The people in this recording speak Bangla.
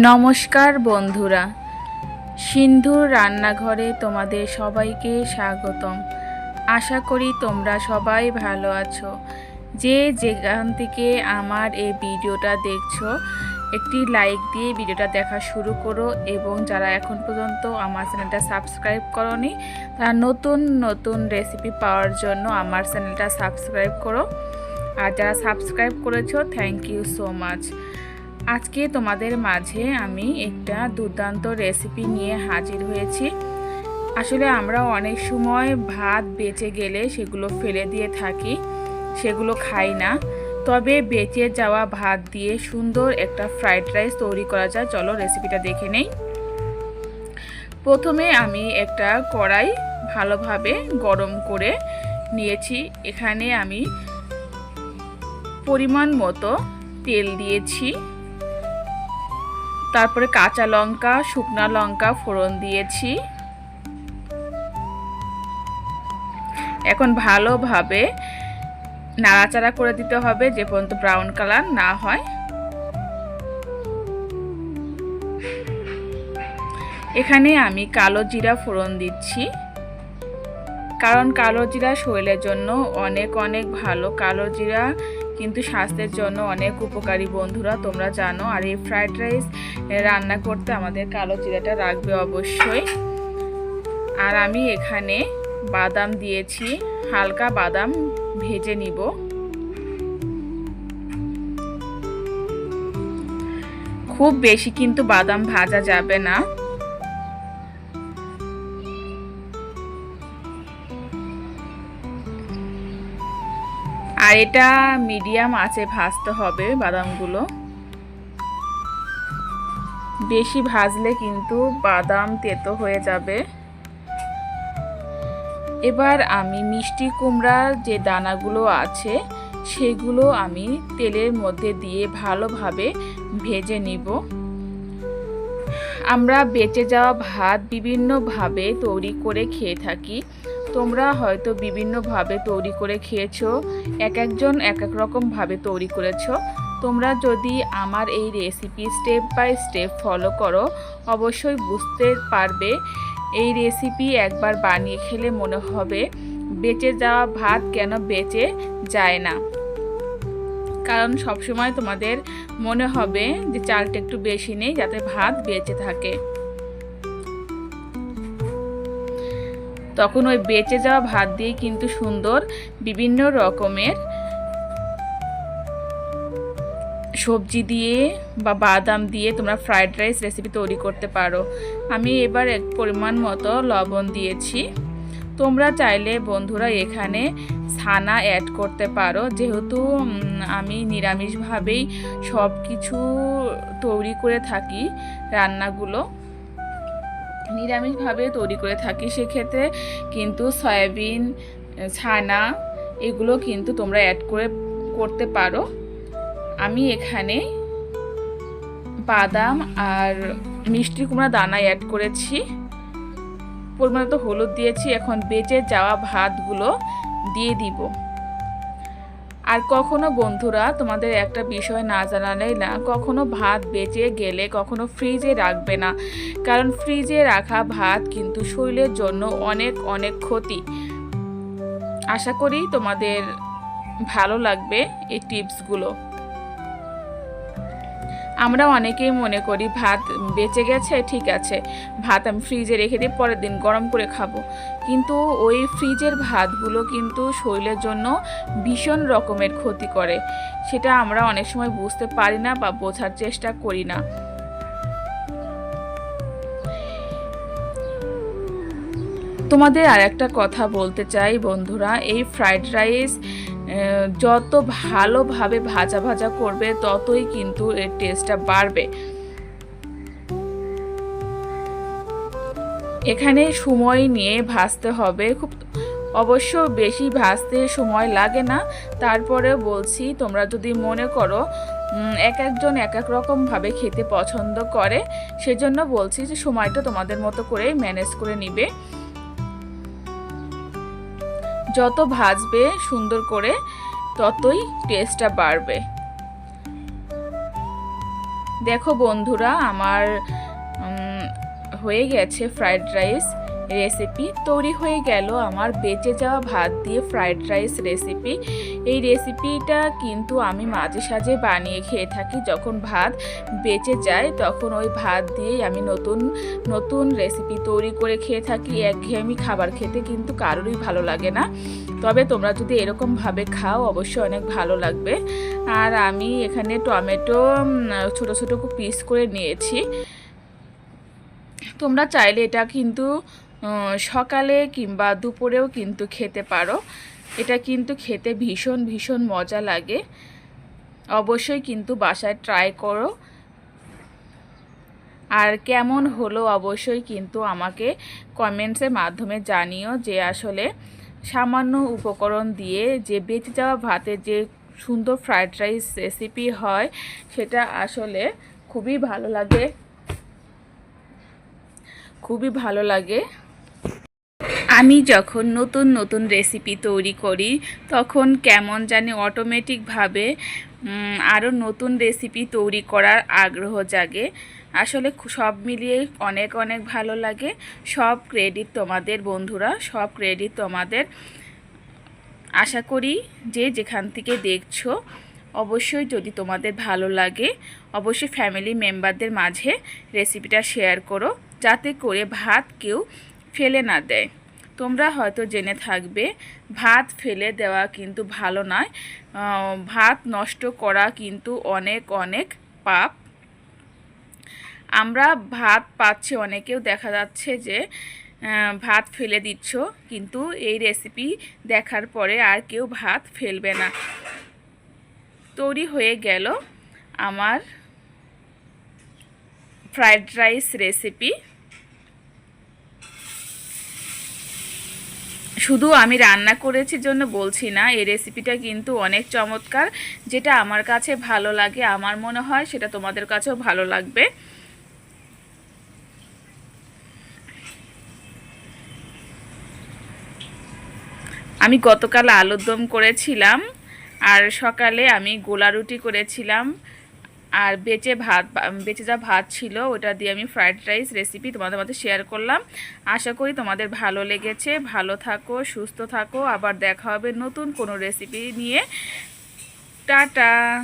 নমস্কার বন্ধুরা। সিন্ধুর রান্নাঘরে তোমাদের সবাইকে স্বাগতম। আশা করি তোমরা সবাই ভালো আছো। যে যেখান থেকে আমার এই ভিডিওটা দেখছ, একটি লাইক দিয়ে ভিডিওটা দেখা শুরু করো এবং যারা এখন পর্যন্ত আমার চ্যানেলটা সাবস্ক্রাইব করনি, তারা নতুন নতুন রেসিপি পাওয়ার জন্য আমার চ্যানেলটা সাবস্ক্রাইব করো। আর যারা সাবস্ক্রাইব করেছ থ্যাংক ইউ সো মাচ আজকে তোমাদের মাঝে আমি একটা দুর্দান্ত রেসিপি নিয়ে হাজির হয়েছি। আসলে আমরা অনেক সময় ভাত বেঁচে গেলে সেগুলো ফেলে দিয়ে থাকি, সেগুলো খাই না। তবে বেঁচে যাওয়া ভাত দিয়ে সুন্দর একটা ফ্রাইড রাইস তৈরি করা যায়। চলো রেসিপিটা দেখে নেই। প্রথমে আমি একটা কড়াই ভালোভাবে গরম করে নিয়েছি। এখানে আমি পরিমাণ মতো তেল দিয়েছি। তারপরে কাঁচা লঙ্কা, শুকনা লঙ্কা ফোড়ন দিয়েছি। এখন ভালোভাবে নাড়াচাড়া করে দিতে হবে যে পর্যন্ত ব্রাউন কালার না হয়। এখানে আমি কালো জিরা ফোড়ন দিচ্ছি। কারণ কালো জিরা শরীরের জন্য অনেক অনেক ভালো। কালো জিরা কিন্তু স্বাস্থ্যের জন্য অনেক উপকারী বন্ধুরা, তোমরা জানো। আর এই ফ্রাইড রাইস রান্না করতে আমাদের কালো জিরাটা রাখবে অবশ্যই। আর আমি এখানে বাদাম দিয়েছি, হালকা বাদাম ভেজে নিব। খুব বেশি কিন্তু বাদাম ভাজা যাবে না। আর এটা মিডিয়াম আছে, ভাজতে হবে বাদামগুলো। বেশি ভাজলে কিন্তু বাদাম তেতো হয়ে যাবে। এবার আমি মিষ্টি কুমড়ার যে দানাগুলো আছে, সেগুলো আমি তেলের মধ্যে দিয়ে ভালোভাবে ভেজে নিব। আমরা বেঁচে যাওয়া ভাত বিভিন্নভাবে তৈরি করে খেয়ে থাকি। তোমরা হয়তো বিভিন্নভাবে তৈরি করে খেয়েছো এক একজন এক এক রকমভাবে তৈরি করেছ। তোমরা যদি আমার এই recipe step by step follow করো, অবশ্যই বুঝতে পারবে। এই রেসিপি একবার বানিয়ে খেলে মনে হবে বেঁচে যাওয়া ভাত কেন বেঁচে যায় না। কারণ সবসময় তোমাদের মনে হবে যে চালটা একটু বেশি নেই, যাতে ভাত বেঁচে থাকে। তখন ওই বেঁচে যাওয়া ভাত দিয়ে কিন্তু সুন্দর বিভিন্ন রকমের সবজি দিয়ে বা বাদাম দিয়ে তোমরা ফ্রায়েড রাইস রেসিপি তৈরি করতে পারো। আমি এবার এক পরিমাণ মতো লবণ দিয়েছি। তোমরা চাইলে বন্ধুরা এখানে ছানা অ্যাড করতে পারো। যেহেতু আমি নিরামিষভাবেই সব কিছু তৈরি করে থাকি রান্নাগুলো। নিরামিষভাবে তৈরি করে থাকি, সেক্ষেত্রে কিন্তু সয়াবিন, ছানা এগুলো কিন্তু তোমরা অ্যাড করে করতে পারো। আমি এখানে বাদাম আর মিষ্টি কুমড়া দানা অ্যাড করেছি। পরিমাণ তো হলুদ দিয়েছি, এখন বেঁচে যাওয়া ভাতগুলো দিয়ে দিব। আর কখনো বন্ধুরা তোমাদের একটা বিষয় না জানালেই না, কখনো ভাত বেঁচে গেলে কখনো ফ্রিজে রাখবে না। কারণ ফ্রিজে রাখা ভাত কিন্তু শরীরের জন্য অনেক অনেক ক্ষতি। আশা করি তোমাদের ভালো লাগবে এই টিপসগুলো আমরা অনেকেই মনে করি ভাত বেঁচে গেছে, ঠিক আছে। ভাত আমি ফ্রিজে রেখে দিই পরের দিন গরম করে খাব। কিন্তু ওই ফ্রিজের ভাতগুলো কিন্তু শরীরের জন্য ভীষণ রকমের ক্ষতি করে। সেটা আমরা অনেক সময় বুঝতে পারি না বা বোঝার চেষ্টা করি না। তোমাদের আর একটা কথা বলতে চাই বন্ধুরা, এই ফ্রাইড রাইস যত ভালোভাবে ভাজা ভাজা করবে, ততই কিন্তু এর টেস্টটা বাড়বে। এখানে সময় নিয়ে ভাজতে হবে। খুব অবশ্য বেশি ভাজতে সময় লাগে না। তারপরে বলছি, তোমরা যদি মনে করো এক একজন এক এক রকমভাবে খেতে পছন্দ করে, সেজন্য বলছি যে, সময়টা তোমাদের মতো করে ম্যানেজ করে নিবে। যত ভাজবে সুন্দর করে ততই টেস্টটা বাড়বে। দেখো বন্ধুরা আমার হয়ে গেছে ফ্রাইড রাইস রেসিপি তৈরি হয়ে গেল। আমার বেঁচে যাওয়া ভাত দিয়ে ফ্রাইড রাইস রেসিপি এই রেসিপিটা কিন্তু আমি মাঝে সাঝে বানিয়ে খেয়ে থাকি। যখন ভাত বেঁচে যায়, তখন ওই ভাত দিয়েই আমি নতুন নতুন রেসিপি তৈরি করে খেয়ে থাকি। একঘেয়েমি খাবার খেতে কিন্তু কারোরই ভালো লাগে না। তবে তোমরা যদি এরকমভাবে খাও, অবশ্যই অনেক ভালো লাগবে। আর আমি এখানে টমেটো ছোট ছোট পিস করে নিয়েছি। তোমরা চাইলে এটা কিন্তু সকালে কিংবা দুপুরেও কিন্তু খেতে পারো। এটা কিন্তু খেতে ভীষণ ভীষণ মজা লাগে। অবশ্যই কিন্তু বাসায় ট্রাই করো। আর কেমন হলো অবশ্যই কিন্তু আমাকে কমেন্টসের মাধ্যমে জানিও যে আসলে সামান্য উপকরণ দিয়ে যে বেঁচে যাওয়া ভাতের যে সুন্দর ফ্রায়েড রাইস রেসিপি হয়, সেটা আসলে খুবই ভালো লাগে। খুবই ভালো লাগে। আমি যখন নতুন নতুন রেসিপি তৈরি করি, তখন কেমন জানি অটোমেটিকভাবে আরও নতুন রেসিপি তৈরি করার আগ্রহ জাগে। আসলে সব মিলিয়ে অনেক অনেক ভালো লাগে। সব ক্রেডিট তোমাদের বন্ধুরা, সব ক্রেডিট তোমাদের। আশা করি যে যেখান থেকে দেখছ, অবশ্যই যদি তোমাদের ভালো লাগে, অবশ্যই ফ্যামিলি মেম্বারদের মাঝে রেসিপিটা শেয়ার করো। যাতে করে ভাত কেউ ফেলে না দেয়। তোমরা হয়তো জেনে থাকবে, ভাত ফেলে দেওয়া কিন্তু ভালো নয়। ভাত নষ্ট করা কিন্তু অনেক অনেক পাপ। আমরা ভাত পাচ্ছি, অনেকেও দেখা যাচ্ছে যে ভাত ফেলে দিচ্ছ, কিন্তু এই রেসিপি দেখার পরে আর কেউ ভাত ফেলবে না। তৈরি হয়ে গেল আমার ফ্রাইড রাইস রেসিপি শুধু আমি রান্না করেছি জন্য বলছি না, এই রেসিপিটা কিন্তু অনেক চমৎকার। যেটা আমার কাছে ভালো লাগে, আমার মনে হয় সেটা তোমাদের কাছেও ভালো লাগবে। আমি গতকাল আলুর দম করেছিলাম, আর সকালে আমি গোলা রুটি করেছিলাম। আর বেঁচে ভাত বেঁচে যা ভাত ছিল, ওটা দিয়ে আমি ফ্রাইড রাইস রেসিপি তোমাদের মধ্যে শেয়ার করলাম। আশা করি তোমাদের ভালো লেগেছে। ভালো থাকো, সুস্থ থাকো। আবার দেখা হবে নতুন কোনো রেসিপি নিয়ে। টাটা!